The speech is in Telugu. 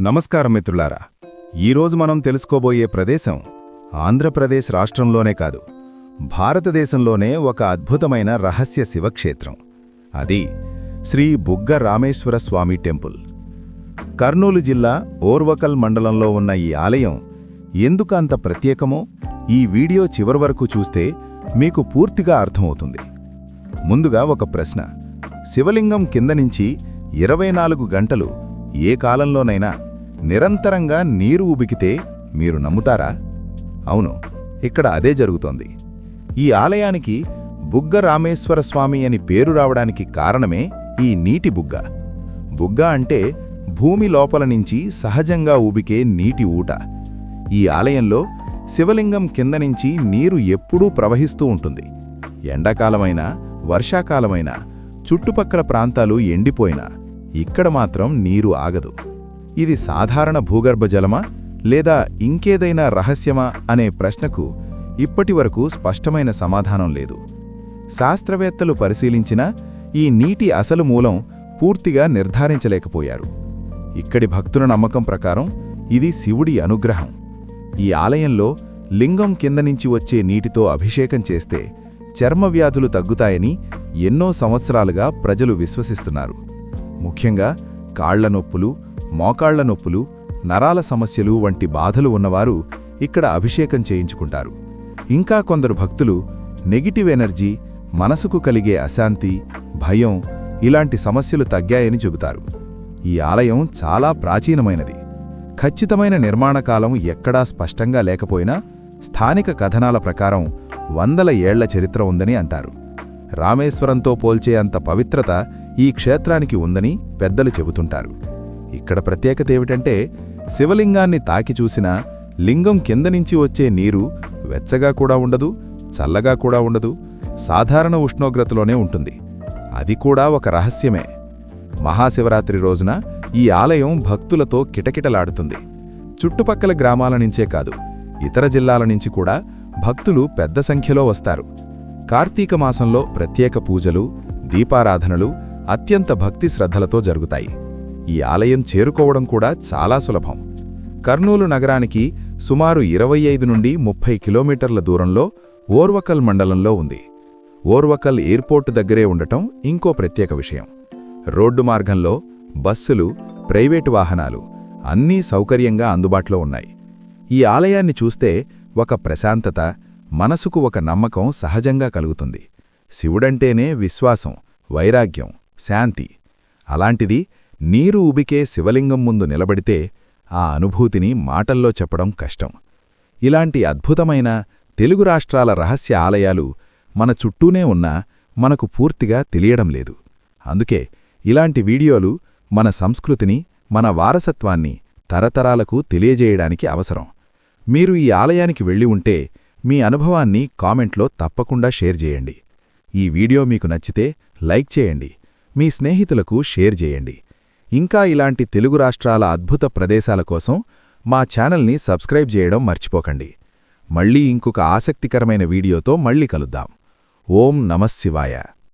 నమస్కారం మిత్రులారా. ఈరోజు మనం తెలుసుకోబోయే ప్రదేశం ఆంధ్రప్రదేశ్ రాష్ట్రంలోనే కాదు భారతదేశంలోనే ఒక అద్భుతమైన రహస్య శివక్షేత్రం. అది శ్రీ బుగ్గ రామేశ్వర స్వామి టెంపుల్. కర్నూలు జిల్లా ఓర్వకల్ మండలంలో ఉన్న ఈ ఆలయం ఎందుకు అంత ప్రత్యేకమో ఈ వీడియో చివరి వరకు చూస్తే మీకు పూర్తిగా అర్థమవుతుంది. ముందుగా ఒక ప్రశ్న. శివలింగం కింద నుంచి ఇరవై నాలుగు గంటలు ఏ కాలంలోనైనా నిరంతరంగా నీరు ఉబికితే మీరు నమ్ముతారా? అవును ఇక్కడ అదే జరుగుతోంది. ఈ ఆలయానికి బుగ్గ రామేశ్వర స్వామి అని పేరు రావడానికి కారణమే ఈ నీటి బుగ్గ. బుగ్గ అంటే భూమి లోపల నుంచి సహజంగా ఊబికే నీటి ఊట. ఈ ఆలయంలో శివలింగం కింద నుంచి నీరు ఎప్పుడూ ప్రవహిస్తూ ఉంటుంది. ఎండాకాలమైనా వర్షాకాలమైనా చుట్టుపక్కల ప్రాంతాలు ఎండిపోయినా ఇక్కడ మాత్రం నీరు ఆగదు. ఇది సాధారణ భూగర్భ జలమా లేదా ఇంకేదైనా రహస్యమా అనే ప్రశ్నకు ఇప్పటివరకు స్పష్టమైన సమాధానం లేదు. శాస్త్రవేత్తలు పరిశీలించినా ఈ నీటి అసలు మూలం పూర్తిగా నిర్ధారించలేకపోయారు. ఇక్కడి భక్తుల నమ్మకం ప్రకారం ఇది శివుడి అనుగ్రహం. ఈ ఆలయంలో లింగం కింద నుంచి వచ్చే నీటితో అభిషేకం చేస్తే చర్మవ్యాధులు తగ్గుతాయని ఎన్నో సంవత్సరాలుగా ప్రజలు విశ్వసిస్తున్నారు. ముఖ్యంగా కాళ్ళ నొప్పులు మోకాళ్ళ నొప్పులు నరాల సమస్యలు వంటి బాధలు ఉన్నవారు ఇక్కడ అభిషేకం చేయించుకుంటారు. ఇంకా కొందరు భక్తులు నెగిటివ్ ఎనర్జీ మనసుకు కలిగే అశాంతి భయం ఇలాంటి సమస్యలు తగ్గాయని చెబుతారు. ఈ ఆలయం చాలా ప్రాచీనమైనది. ఖచ్చితమైన నిర్మాణకాలం ఎక్కడా స్పష్టంగా లేకపోయినా స్థానిక కథనాల ప్రకారం వందల ఏళ్ళ చరిత్ర ఉందని అంటారు. రామేశ్వరంతో పోల్చే అంత పవిత్రత ఈ క్షేత్రానికి ఉందని పెద్దలు చెబుతుంటారు. ఇక్కడ ప్రత్యేకత ఏమిటంటే శివలింగాన్ని తాకి చూసినా లింగం కింద నుంచి వచ్చే నీరు వెచ్చగా కూడా ఉండదు చల్లగా కూడా ఉండదు సాధారణ ఉష్ణోగ్రతలోనే ఉంటుంది. అది కూడా ఒక రహస్యమే. మహాశివరాత్రి రోజున ఈ ఆలయం భక్తులతో కిటకిటలాడుతుంది. చుట్టుపక్కల గ్రామాల నుంచే కాదు ఇతర జిల్లాల నుంచి కూడా భక్తులు పెద్ద సంఖ్యలో వస్తారు. కార్తీక మాసంలో ప్రత్యేక పూజలు దీపారాధనలు అత్యంత భక్తి శ్రద్ధలతో జరుగుతాయి. ఈ ఆలయం చేరుకోవడం కూడా చాలా సులభం. కర్నూలు నగరానికి సుమారు ఇరవై ఐదు నుండి ముప్పై కిలోమీటర్ల దూరంలో ఓర్వకల్ మండలంలో ఉంది. ఓర్వకల్ ఎయిర్పోర్టు దగ్గరే ఉండటం ఇంకో ప్రత్యేక విషయం. రోడ్డు మార్గంలో బస్సులు ప్రైవేటు వాహనాలు అన్నీ సౌకర్యంగా అందుబాటులో ఉన్నాయి. ఈ ఆలయాన్ని చూస్తే ఒక ప్రశాంతత మనసుకు ఒక నమ్మకం సహజంగా కలుగుతుంది. శివుడంటేనే విశ్వాసం వైరాగ్యం శాంతి. అలాంటిది నీరు ఉబికే శివలింగం ముందు నిలబడితే ఆ అనుభూతిని మాటల్లో చెప్పడం కష్టం. ఇలాంటి అద్భుతమైన తెలుగు రాష్ట్రాల రహస్య ఆలయాలు మన చుట్టూనే ఉన్నా మనకు పూర్తిగా తెలియడం లేదు. అందుకే ఇలాంటి వీడియోలు మన సంస్కృతిని మన వారసత్వాన్ని తరతరాలకు తెలియజేయడానికి అవసరం. మీరు ఈ ఆలయానికి వెళ్ళి ఉంటే మీ అనుభవాన్ని కామెంట్లో తప్పకుండా షేర్ చేయండి. ఈ వీడియో మీకు నచ్చితే లైక్ చేయండి. మీ స్నేహితులకు షేర్ చేయండి. ఇంకా ఇలాంటి తెలుగు రాష్ట్రాల అద్భుత ప్రదేశాల కోసం మా ఛానల్ని సబ్స్క్రైబ్ చేయడం మర్చిపోకండి. మళ్ళీ ఇంకొక ఆసక్తికరమైన వీడియోతో మళ్ళీ కలుద్దాం. ఓం నమశివాయ